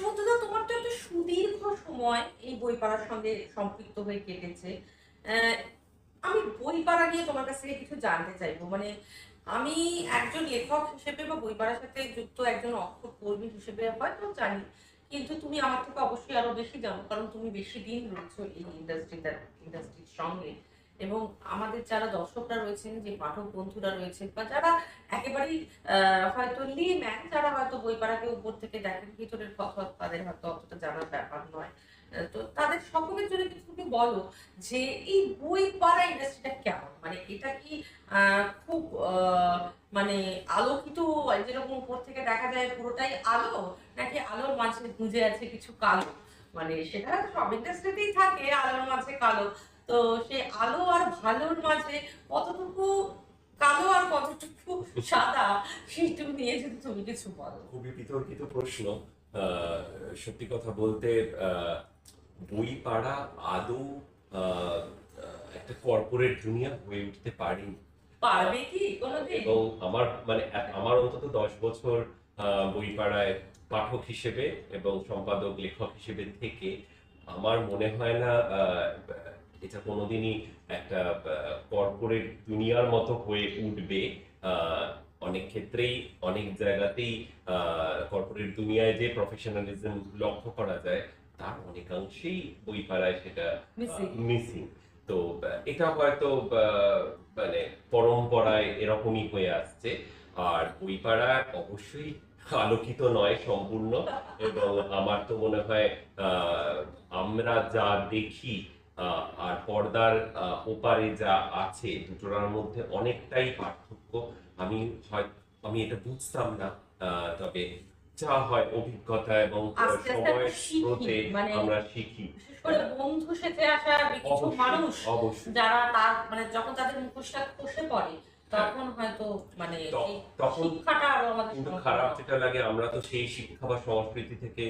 সুমন্তদা তোমার তো একটা সুদীর্ঘ সময় এই বই পড়ার সঙ্গে সম্পৃক্ত হয়ে কেটেছে। আমি বই পড়া নিয়ে তোমার কাছ থেকে কিছু জানতে চাইব। মানে আমি একজন লেখক হিসেবে বা বই পড়ার সাথে যুক্ত একজন অক্ষর কর্মী হিসেবে হয়তো জানি, কিন্তু তুমি আমার থেকে অবশ্যই আরও বেশি জানো, কারণ তুমি বেশি দিন রয়েছো এই ইন্ডাস্ট্রিতে ইন্ডাস্ট্রির সঙ্গে। এবং আমাদের যারা দর্শকরা রয়েছেন, যে পাঠক বন্ধুরা রয়েছেন বা যারা একেবারেই হয়তো লিম্যান যারা হয়তো বই পাড়াকে উপর থেকে দেখেন, ভিতরের কথা তাদের হয়তো অতটা জানার ব্যাপার নয়। তো তাদের সকলের জন্য তুমি বলো যে এই বই পড়া ইন্ডাস্ট্রিটা কেমন? মানে এটা কি খুব মানে আলোকিত, যেরকম উপর থেকে দেখা যায় পুরোটাই আলো, নাকি আলোর মাঝে গুঁজে আছে কিছু কালো? মানে সেটা সব ইন্ডাস্ট্রিতেই থাকে, আলোর মাঝে কালো। তো সে আলো আর ভালোর মাঝে কতটুকু কালো আর কতটুকু সাদা সেইটুকু নিয়ে যদি তুমি কিছু বলো। খুবই বিতর্কিত প্রশ্ন। সত্যি কথা বলতে বই পাড়া আদৌ একটা কর্পোরেট দুনিয়া হয়ে উঠতে পারেনি পারবে কি? কোনোদিন? এবং আমার মানে আমার অন্তত দশ বছর আহ, বই পাড়ায় পাঠক হিসেবে এবং সম্পাদক লেখক হিসেবে থেকে আমার মনে হয় না আহ, এটা কোনোদিনই একটা কর্পোরেট দুনিয়ার মতো হয়ে উঠবে। অনেক ক্ষেত্রেই অনেক জায়গাতেই কর্পোরেট দুনিয়ায় যে প্রফেশনালিজম লক্ষ্য করা যায় তার অনেকাংশেই বই পাড়ায় সেটা. মিসিং তো এটা হয়তো মানে পরম্পরায় এরকমই হয়ে আসছে। আর বই পাড়া অবশ্যই আলোকিত নয় সম্পূর্ণ। এবং আমার তো মনে হয় আহ, আমরা যা দেখি আর পর্দার ওপারে যা আছে দুটোর মধ্যে অনেকটাই পার্থক্য। আমি হয় আমি এটা বুঝতাম না তবে যা হয় অভিজ্ঞতা এবং শিখি, স্রোতে মানে আমরা শিখি। বন্ধু সেজে আসা কিছু মানুষ যারা তার মানে যখন তাদের মুখোশটা খসে পড়ে তখন হয়তো মানে তখন কিন্তু খারাপ যেটা লাগে আমরা তো সেই শিক্ষা বা সংস্কৃতি থেকে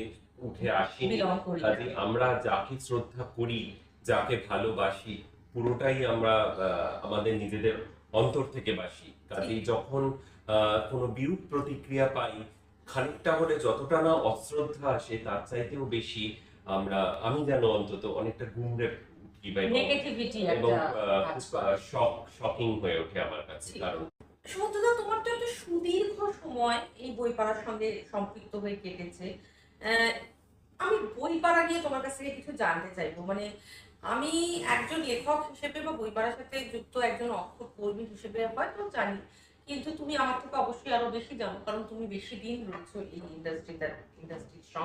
উঠে আসিনি। কাজে আমরা যাকে শ্রদ্ধা করি যাকে ভালোবাসি পুরোটাই আমরা আমাদের নিজেদের অন্তর থেকে বাসি। কাজেই যখন কোনো বিরূপ প্রতিক্রিয়া পাই খানিকটা হলে যতটা না অশ্রদ্ধা আসে তার চাইতেও বেশি আমরা আমি যেন অন্তত অনেকটা গুমড়ে এবং- নেগেটিভিটি। শক শকিং হয়ে ওঠে আমার কাছে কারণ সুমন্তদা তোমার তো একটা সুদীর্ঘ সময় এই বই পড়ার সঙ্গে সম্পৃক্ত হয়ে কেটেছে। আমি বই পড়া নিয়ে তোমার কাছ থেকে কিছু জানতে চাইব। মানে আমি একজন লেখক হিসেবে বা বই পড়ার সাথে যুক্ত একজন অক্ষর কর্মী হিসেবে হয়তো জানি, কিন্তু তুমি আমার থেকে অবশ্যই আরও বেশি জানো, কারণ তুমি বেশি দিন রয়েছো এই ইন্ডাস্ট্রিতে ইন্ডাস্ট্রির